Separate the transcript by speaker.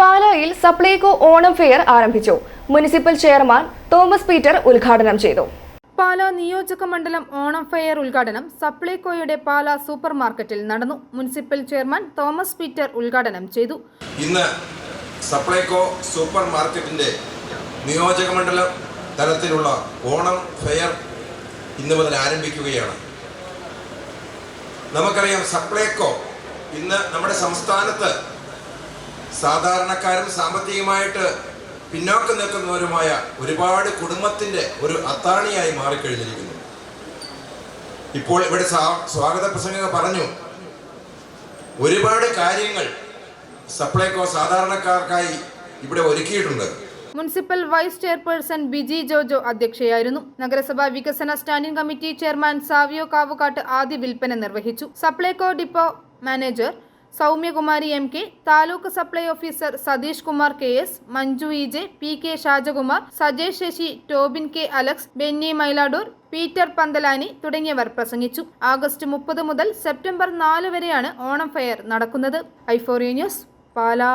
Speaker 1: പാലായിൽ സപ്ലൈകോ ഓണം ഫെയർ ആരംഭിച്ചു. Municipal chairman Thomas Peter ഉദ്ഘാടനം ചെയ്തു.
Speaker 2: പാല നിയോജക മണ്ഡലം ഓണം ഫെയർ ഉദ്ഘാടനം സപ്ലൈകോയുടെ പാല സൂപ്പർ മാർക്കറ്റിൽ നടന്നു. മുനിസിപ്പൽ ചെയർമാൻ തോമസ് പീറ്റർ ഉദ്ഘാടനം ചെയ്തു.
Speaker 3: ഇന്ന് സപ്ലൈകോ സൂപ്പർ മാർക്കറ്റിന്റെ നിയോജക മണ്ഡലം തലത്തിലുള്ള ഓണം ഫെയർ ഇന്ന് മുതൽ ആരംഭിക്കുകയാണ്. നമുക്കറിയാം സപ്ലൈകോ ഇന്ന് നമ്മുടെ സംസ്ഥാനത്ത് സാധാരണക്കാരും സാമ്പത്തികമായിട്ട് പിന്നോക്കം നിൽക്കുന്നവരുമായ ഒരുപാട് കുടുംബത്തിന്റെ ഒരു അത്താണിയായി മാറിക്കഴിഞ്ഞിരിക്കുന്നു. ഇപ്പോൾ ഇവിടെ സ്വാഗത പ്രസംഗക പറഞ്ഞു ഒരുപാട് കാര്യങ്ങൾ സപ്ലൈകോ സാധാരണക്കാർക്കായി ഇവിടെ ഒരുക്കിയിട്ടുണ്ട്.
Speaker 2: Municipal vice chairperson Biji Jojo അധ്യക്ഷയായിരുന്നു. നഗരസഭാ വികസന standing committee chairman Savio Kavukattu ആദ്യ വിൽപ്പന നിർവഹിച്ചു. Supplyco depot manager Soumyakumari M K taluk supply officer Satheesh Kumar K S Manju E J P K Shajakumar Sajesh Sasi Tobin K Alex Benny Mayladoor Peter Panthalani തുടങ്ങിയവർ പ്രസംഗിച്ചു. August മുപ്പത് മുതൽ September നാല് വരെയാണ് Onam fair നടക്കുന്നത്. ഐഫോറിയ news Pala.